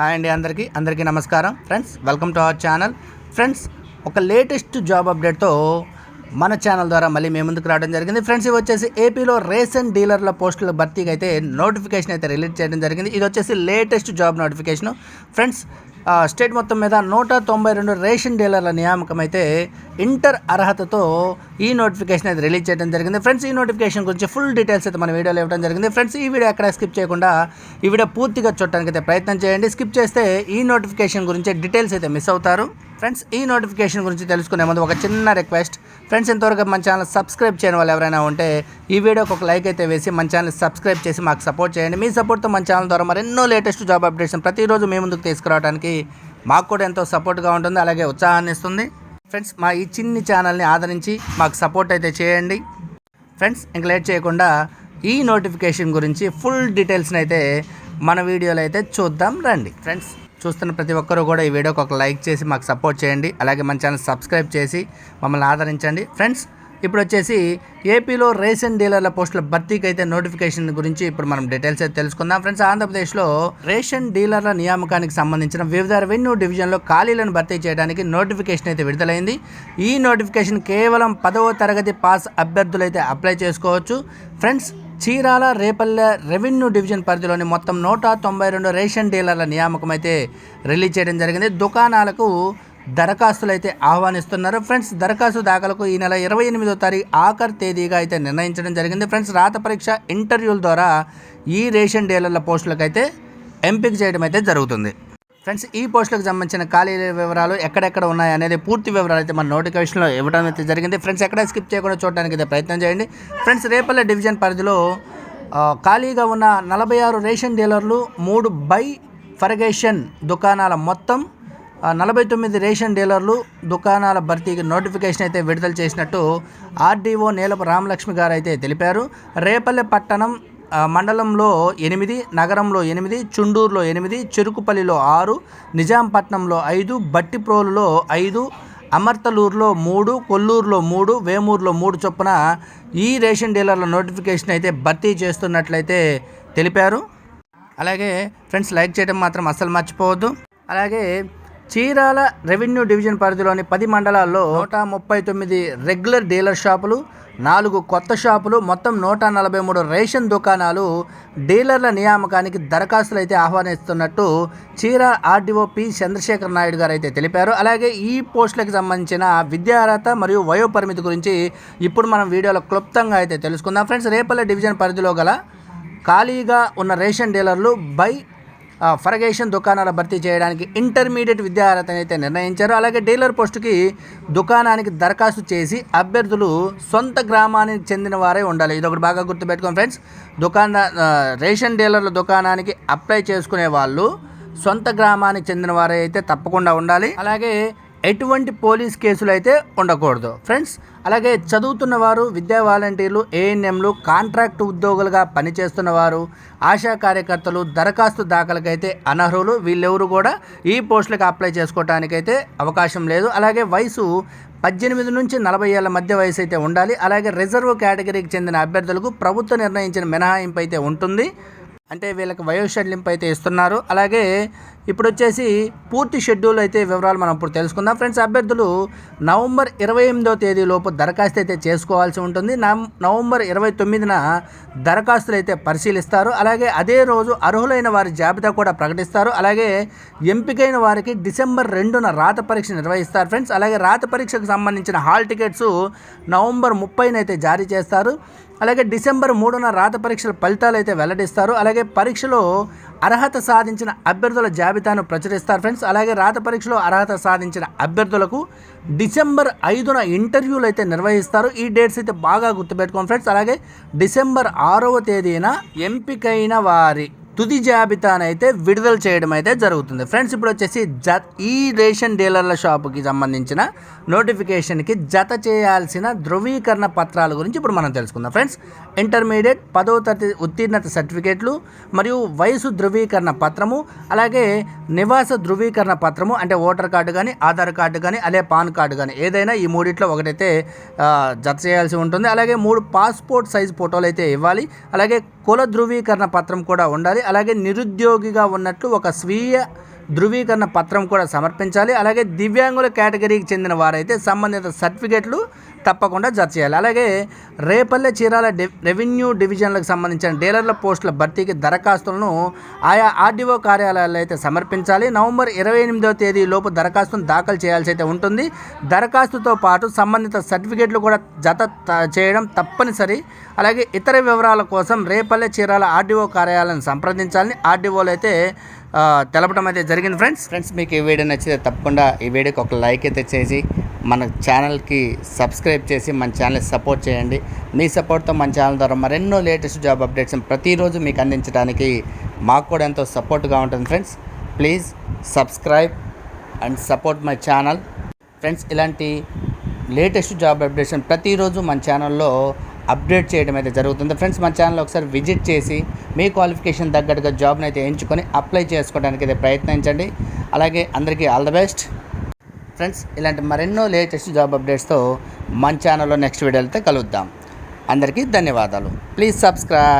Hi అండి అందరికీ. అందరికీ నమస్కారం. Friends welcome to our channel. Friends ఒక లేటెస్ట్ జాబ్ అప్డేట్తో మన ఛానల్ ద్వారా మళ్ళీ మేము ముందుకు రావడం జరిగింది. ఫ్రెండ్స్ ఇవి వచ్చేసి ఏపీలో రేషన్ డీలర్ల పోస్టుల భర్తీకి అయితే నోటిఫికేషన్ అయితే రిలీజ్ చేయడం జరిగింది. ఇది వచ్చేసి latest job notification friends state మొత్తం మీద నూట తొంభై రెండు రేషన్ డీలర్ల నియామకం అయితే ఇంటర్ అర్హతతో ఈ నోటిఫికేషన్ అయితే రిలీజ్ చేయడం జరిగింది. ఫ్రెండ్స్ ఈ నోటిఫికేషన్ గురించి ఫుల్ డీటెయిల్స్ అయితే మన వీడియోలో ఇవ్వడం జరిగింది. ఫ్రెండ్స్ ఈ వీడియో ఎక్కడ స్కిప్ చేయకుండా ఈ వీడియో పూర్తిగా చూడటానికి అయితే ప్రయత్నం చేయండి. స్కిప్ చేస్తే ఈ నోటిఫికేషన్ గురించి డీటెయిల్స్ అయితే మిస్ అవుతారు. ఫ్రెండ్స్ ఈ నోటిఫికేషన్ గురించి తెలుసుకునే ముందు ఒక చిన్న రిక్వెస్ట్. ఫ్రెండ్స్ ఇంతవరకు మన ఛానల్ సబ్స్క్రైబ్ చేయని వాళ్ళు ఎవరైనా ఉంటే ఈ వీడియోకి ఒక లైక్ అయితే వేసి మన ఛానల్ సబ్స్క్రైబ్ చేసి మాకు సపోర్ట్ చేయండి. మీ సపోర్ట్తో మన ఛానల్ ద్వారా మరెన్నో లేటెస్ట్ జాబ్ అప్డేట్స్ ప్రతిరోజు మీ ముందుకు తీసుకురావడానికి మాకు కూడా ఎంతో సపోర్ట్గా ఉంటుంది అలాగే ఉత్సాహాన్ని ఇస్తుంది. ఫ్రెండ్స్ మా ఈ చిన్ని ఛానల్ని ఆదరించి మాకు సపోర్ట్ అయితే చేయండి. ఫ్రెండ్స్ ఇంక లేట్ చేయకుండా ఈ నోటిఫికేషన్ గురించి ఫుల్ డీటెయిల్స్ని అయితే మన వీడియోలో అయితే చూద్దాం రండి. ఫ్రెండ్స్ చూస్తున్న ప్రతి ఒక్కరూ కూడా ఈ వీడియోకి ఒక లైక్ చేసి మాకు సపోర్ట్ చేయండి. అలాగే మన ఛానల్ సబ్స్క్రైబ్ చేసి మమ్మల్ని ఆదరించండి. ఫ్రెండ్స్ ఇప్పుడు వచ్చేసి ఏపీలో రేషన్ డీలర్ల పోస్టుల భర్తీకి అయితే నోటిఫికేషన్ గురించి ఇప్పుడు మనం డీటెయిల్స్ అయితే తెలుసుకుందాం. ఫ్రెండ్స్ ఆంధ్రప్రదేశ్లో రేషన్ డీలర్ల నియామకానికి సంబంధించిన వివిధ రెవెన్యూ డివిజన్లో ఖాళీలను భర్తీ చేయడానికి నోటిఫికేషన్ అయితే విడుదలైంది. ఈ నోటిఫికేషన్ కేవలం పదవ తరగతి పాస్ అభ్యర్థులైతే అప్లై చేసుకోవచ్చు. Friends Chirala Repalle revenue division పరిధిలోని మొత్తం నూట తొంభై రెండు రేషన్ డీలర్ల నియామకం అయితే రిలీజ్ చేయడం జరిగింది. దుకాణాలకు దరఖాస్తులు అయితే ఆహ్వానిస్తున్నారు. ఫ్రెండ్స్ దరఖాస్తు దాఖలకు ఈ నెల ఇరవై ఎనిమిదో తారీఖు ఆఖరి తేదీగా అయితే నిర్ణయించడం జరిగింది. ఫ్రెండ్స్ రాత పరీక్ష ఇంటర్వ్యూల ద్వారా ఈ రేషన్ డీలర్ల పోస్టులకు అయితే ఎంపిక చేయడం అయితే జరుగుతుంది. ఫ్రెండ్స్ ఈ పోస్టులకు సంబంధించిన ఖాళీల వివరాలు ఎక్కడెక్కడ ఉన్నాయి అనేది పూర్తి వివరాలు అయితే మన నోటిఫికేషన్లో ఇవ్వడం అయితే జరిగింది. ఫ్రెండ్స్ ఎక్కడ స్కిప్ చేయకుండా చూడడానికి అయితే ప్రయత్నం చేయండి. ఫ్రెండ్స్ రేపల్లె డివిజన్ పరిధిలో ఖాళీగా ఉన్న నలభై ఆరు రేషన్ డీలర్లు మూడు బై ఫర్గేషన్ దుకాణాల మొత్తం నలభై తొమ్మిది రేషన్ డీలర్లు దుకాణాల భర్తీకి నోటిఫికేషన్ అయితే విడుదల చేసినట్టు ఆర్డీఓ నీలపు రామలక్ష్మి గారు అయితే తెలిపారు. రేపల్లె పట్టణం మండలంలో ఎనిమిది నగరంలో ఎనిమిది చుండూరులో ఎనిమిది చెరుకుపల్లిలో ఆరు నిజాంపట్నంలో ఐదు బట్టిప్రోలులో ఐదు అమర్తలూరులో మూడు కొల్లూరులో మూడు వేమూరులో మూడు చొప్పున ఈ రేషన్ డీలర్ల నోటిఫికేషన్ అయితే భర్తీ చేస్తున్నట్లయితే తెలిపారు. అలాగే ఫ్రెండ్స్ లైక్ చేయడం మాత్రం అస్సలు మర్చిపోవద్దు. అలాగే చీరాల రెవెన్యూ డివిజన్ పరిధిలోని పది మండలాల్లో నూట ముప్పై తొమ్మిది రెగ్యులర్ డీలర్ షాపులు నాలుగు కొత్త షాపులు మొత్తం నూట నలభై మూడు రేషన్ దుకాణాలు డీలర్ల నియామకానికి దరఖాస్తులు అయితే ఆహ్వానిస్తున్నట్టు చీరా ఆర్డీఓ పి చంద్రశేఖర్ నాయుడు గారు అయితే తెలిపారు. అలాగే ఈ పోస్టులకు సంబంధించిన విద్యార్హత మరియు వయోపరిమితి గురించి ఇప్పుడు మనం వీడియోలో క్లుప్తంగా అయితే తెలుసుకుందాం. ఫ్రెండ్స్ రేపల్లె డివిజన్ పరిధిలో గల ఖాళీగా ఉన్న రేషన్ డీలర్లు బై ఫరగేషన్ దుకాణాల భర్తీ చేయడానికి ఇంటర్మీడియట్ విద్యార్హతని అయితే నిర్ణయించారు. అలాగే డీలర్ పోస్టుకి దుకాణానికి దరఖాస్తు చేసి అభ్యర్థులు సొంత గ్రామానికి చెందిన వారే ఉండాలి. ఇది ఒకటి బాగా గుర్తుపెట్టుకోండి ఫ్రెండ్స్. దుకాణ రేషన్ డీలర్ల దుకాణానికి అప్లై చేసుకునే వాళ్ళు సొంత గ్రామానికి చెందిన వారే అయితే తప్పకుండా ఉండాలి. అలాగే ఎటువంటి పోలీస్ కేసులు అయితే ఉండకూడదు. ఫ్రెండ్స్ అలాగే చదువుతున్న వారు విద్యా వాలంటీర్లు ఏఎన్ఎంలు కాంట్రాక్ట్ ఉద్యోగులుగా పనిచేస్తున్న వారు ఆశా కార్యకర్తలు దరఖాస్తు దాఖలకైతే అనర్హులు. వీళ్ళెవరు కూడా ఈ పోస్టులకు అప్లై చేసుకోవటానికైతే అవకాశం లేదు. అలాగే వయసు పద్దెనిమిది నుంచి నలభై ఏళ్ళ మధ్య వయసు అయితే ఉండాలి. అలాగే రిజర్వ్ కేటగిరీకి చెందిన అభ్యర్థులకు ప్రభుత్వం నిర్ణయించిన మినహాయింపు అయితే ఉంటుంది. అంటే వీళ్ళకి వయోషడ్లింపు అయితే ఇస్తున్నారు. అలాగే ఇప్పుడు వచ్చేసి పూర్తి షెడ్యూల్ అయితే వివరాలు మనం ఇప్పుడు తెలుసుకుందాం. ఫ్రెండ్స్ అభ్యర్థులు నవంబర్ ఇరవై ఎనిమిదో తేదీలోపు దరఖాస్తు అయితే చేసుకోవాల్సి ఉంటుంది. నవంబర్ ఇరవై తొమ్మిదిన దరఖాస్తులు అయితే పరిశీలిస్తారు. అలాగే అదే రోజు అర్హులైన వారి జాబితా కూడా ప్రకటిస్తారు. అలాగే ఎంపికైన వారికి డిసెంబర్ రెండున రాత పరీక్ష నిర్వహిస్తారు ఫ్రెండ్స్. అలాగే రాత పరీక్షకు సంబంధించిన హాల్ టికెట్స్ నవంబర్ ముప్పైన అయితే జారీ చేస్తారు. అలాగే డిసెంబర్ మూడున రాత పరీక్షల ఫలితాలు అయితే వెల్లడిస్తారు. అలాగే పరీక్షలో అర్హత సాధించిన అభ్యర్థుల జాబితాను ప్రచురిస్తారు ఫ్రెండ్స్. అలాగే రాత పరీక్షలో అర్హత సాధించిన అభ్యర్థులకు డిసెంబర్ ఐదున ఇంటర్వ్యూలు అయితే నిర్వహిస్తారు. ఈ డేట్స్ అయితే బాగా గుర్తుపెట్టుకోండి ఫ్రెండ్స్. అలాగే డిసెంబర్ ఆరవ తేదీన ఎంపికైన వారి తుది జాబితానైతే విడుదల చేయడం అయితే జరుగుతుంది. ఫ్రెండ్స్ ఇప్పుడు వచ్చేసి జ ఈ రేషన్ డీలర్ల షాపుకి సంబంధించిన నోటిఫికేషన్కి జత చేయాల్సిన ధృవీకరణ పత్రాల గురించి ఇప్పుడు మనం తెలుసుకుందాం. ఫ్రెండ్స్ ఇంటర్మీడియట్ పదో తరగతి ఉత్తీర్ణత సర్టిఫికేట్లు మరియు వయసు ధృవీకరణ పత్రము అలాగే నివాస ధృవీకరణ పత్రము అంటే ఓటర్ కార్డు కానీ ఆధార్ కార్డు కానీ అదే పాన్ కార్డు కానీ ఏదైనా ఈ మూడిట్లో ఒకటైతే జత చేయాల్సి ఉంటుంది. అలాగే మూడు పాస్పోర్ట్ సైజ్ ఫోటోలు అయితే ఇవ్వాలి. అలాగే కుల ధృవీకరణ పత్రం కూడా ఉండాలి. అలాగే నిరుద్యోగిగా ఉన్నట్లు ఒక స్వీయ ధృవీకరణ పత్రం కూడా సమర్పించాలి. అలాగే దివ్యాంగుల కేటగిరీకి చెందిన వారైతే సంబంధిత సర్టిఫికెట్లు తప్పకుండా జత చేయాలి. అలాగే రేపల్లె చీరాల రెవెన్యూ డివిజన్లకు సంబంధించిన డీలర్ల పోస్టుల భర్తీకి దరఖాస్తులను ఆయా ఆర్డీఓ కార్యాలయాల్లో అయితే సమర్పించాలి. నవంబర్ ఇరవై ఎనిమిదవ తేదీ లోపు దరఖాస్తును దాఖలు చేయాల్సి అయితే ఉంటుంది. దరఖాస్తుతో పాటు సంబంధిత సర్టిఫికెట్లు కూడా జత త- చేయడం తప్పనిసరి. అలాగే ఇతర వివరాల కోసం రేపల్లె చీరాల ఆర్డీఓ కార్యాలయాలను సంప్రదించాలని ఆర్డీఓలు అయితే తెలపడం అయితే జరిగింది ఫ్రెండ్స్ ఫ్రెండ్స్ మీకు ఈ వీడియో నచ్చితే తప్పకుండా ఈ వీడియోకి ఒక లైక్ అయితే చేసి మన ఛానల్కి సబ్స్క్రైబ్ చేసి మన ఛానల్ సపోర్ట్ చేయండి. మీ సపోర్ట్తో మన ఛానల్ ద్వారా మరెన్నో లేటెస్ట్ జాబ్ అప్డేట్స్ ప్రతిరోజు మీకు అందించడానికి మాకు కూడా ఎంతో సపోర్ట్గా ఉంటుంది friends please subscribe and support my channel friends ఇలాంటి లేటెస్ట్ జాబ్ అప్డేషన్ ప్రతిరోజు మన ఛానల్లో అప్డేట్ చేయడం అయితే జరుగుతుంది. ఫ్రెండ్స్ మన ఛానల్ ఒకసారి విజిట్ చేసి మీ క్వాలిఫికేషన్ తగ్గట్టుగా జాబ్ని అయితే ఎంచుకొని అప్లై చేసుకోవడానికి అయితే ప్రయత్నించండి. అలాగే అందరికీ ఆల్ ద బెస్ట్. ఫ్రెండ్స్ ఇలాంటి మరెన్నో లేటెస్ట్ జాబ్ అప్డేట్స్తో మన ఛానల్లో నెక్స్ట్ వీడియోలతో కలుద్దాం. అందరికీ ధన్యవాదాలు. Please subscribe.